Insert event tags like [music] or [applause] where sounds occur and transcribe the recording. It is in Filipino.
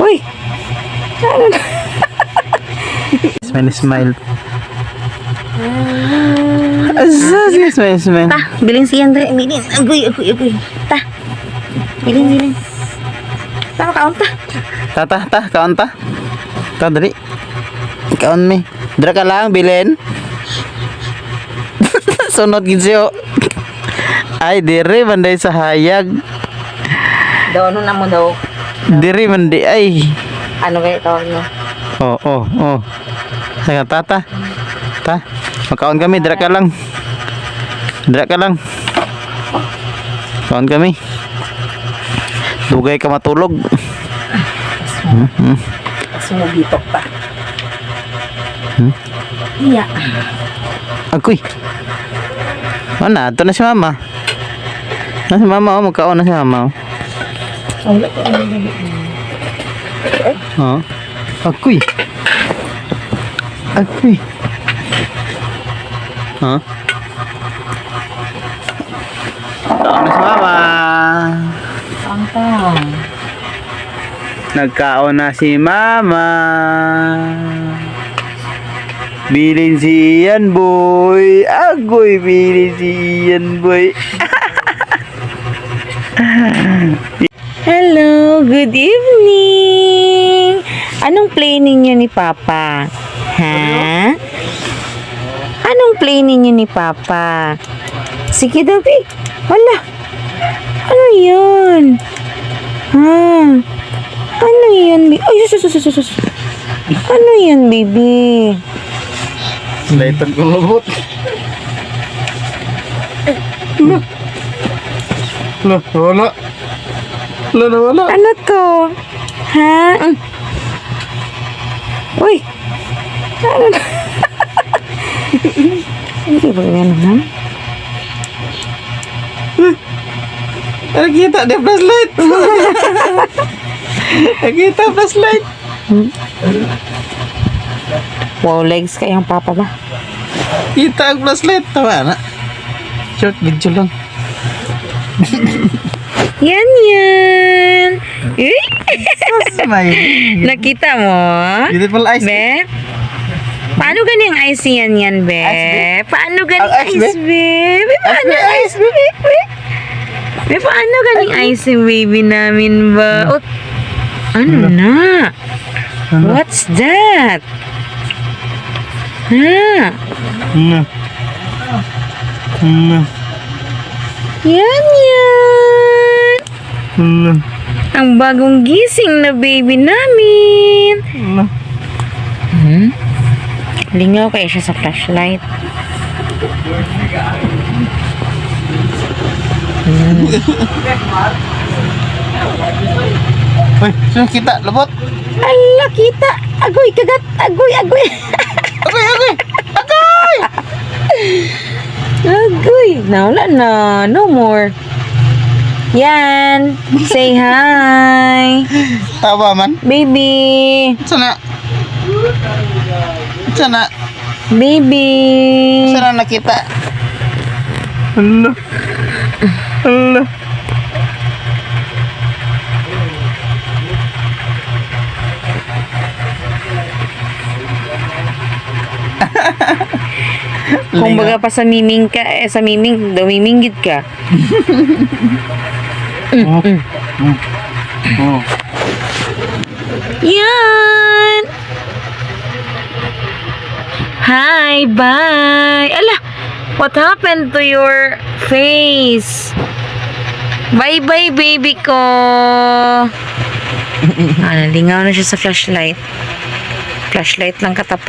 Uy! Ano na? Smile, smile. Sige, smile, smile. Ta, bilin si Andre. Bilin. Agoy, agoy, agoy. Ta. Bilin, bilin. Ta, kaon ta. Ta, ta, ta, kaon ta. Ta, dali. Kaon mi. Dra ka lang, bilin. [laughs] Sunod gid siyo. Ay, diri man day sa hayag. Daw, ano na mo daw? Diri man di ay. Ano kaya tawag mo? Oh, oh, oh. Sige, ta, ta. Ta. Makaon kami, dra ka lang. Dra ka lang. Kaon kami. Dugay ka matulog. Sumubitok pa. Iya. Agoy. Mana, ito na si mama. Na si mama, oh, magkaon na si mama. Oh. Wala ko ano na Oh. Agoy. Agoy. Ha? Kaon na si mama. Pangtang. Nagkaon na si mama. Bilin si Ian boy. Agoy, bilin si Ian boy. [laughs] Hello, good evening. Anong play ninyo ni Papa? Ha? Anong play ninyo ni Papa? Sige Bi. Wala. Ano yun? Ha? Ano yun? Ay, sus, sus, sus. Ano yun, baby? Laitan ko lubot. Lah, wala. Lah, na wala. Ano to? Ha? Mm. Uy! Ano na? Hindi ba yan naman? Nakita, di flashlight. [laughs] Nakita, flashlight. Wow, legs kayang papa ba? Kita ang flashlight. Tawa na. Short video lang. Yan yan! Nakita mo? Beautiful eyes. Be? Paano ganing ice yan yan, Be? Ice, Paano ganing Ang ice, ice, Be? Be, paano ice, Be? Be? Be, paano ganing ice yung baby namin ba? Oh, ano na? What's that? Ha? Hmm. Hmm. Yan yan! Hmm. Ang bagong gising na baby namin. Hmm. Hmm? Lingaw kaya siya sa flashlight. [laughs] Uy, sino kita? Lubot. Ala, kita! Agoy, kagat! Agoy, agoy! Agoy, agoy. Agoy. [laughs] agoy! Nawala na. No more. Yan! Say hi! Tawa man. Baby! Sana. Sana. Baby! Sana nakita. Hala. Hala. Kung baga pa sa miming ka, eh, sa miming, dumiminggit ka. [laughs] Oh. Yan! Hi, bye! Ala, what happened to your face? Bye-bye, baby ko! [laughs] ah, nalingaw na siya sa flashlight. Flashlight lang katapa.